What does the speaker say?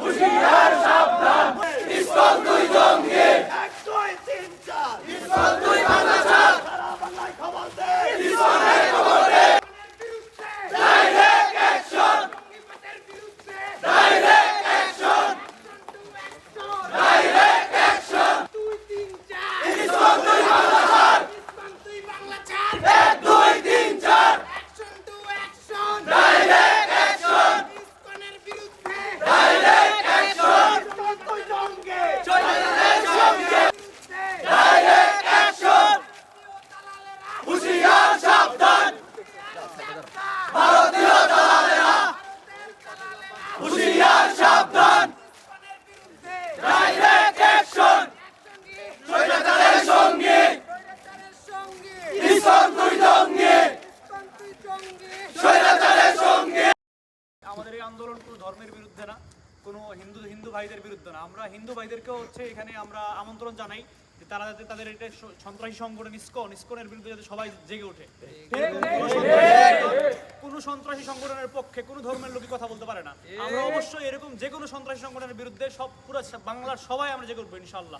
হুঁশিয়ার সাবধান ইসকন আন্দোলন কোনো ধর্মের বিরুদ্ধে না, কোনো হিন্দু হিন্দু ভাইদের বিরুদ্ধে না। আমরা হিন্দু ভাইদেরকেও হচ্ছে এখানে আমরা আমন্ত্রণ জানাই যে তারা যাতে তাদের এটা সন্ত্রাসী সংগঠন ইসকন, ইসকনের বিরুদ্ধে যাতে সবাই জেগে ওঠে। কোনো সন্ত্রাসী- সংগঠনের পক্ষে কোনো ধর্মের লোকই কথা বলতে পারে না। আমরা অবশ্যই এরকম যে কোনো সন্ত্রাসী সংগঠনের বিরুদ্ধে সব, পুরো বাংলার সবাই আমরা জেগে উঠবো ইনশাল্লাহ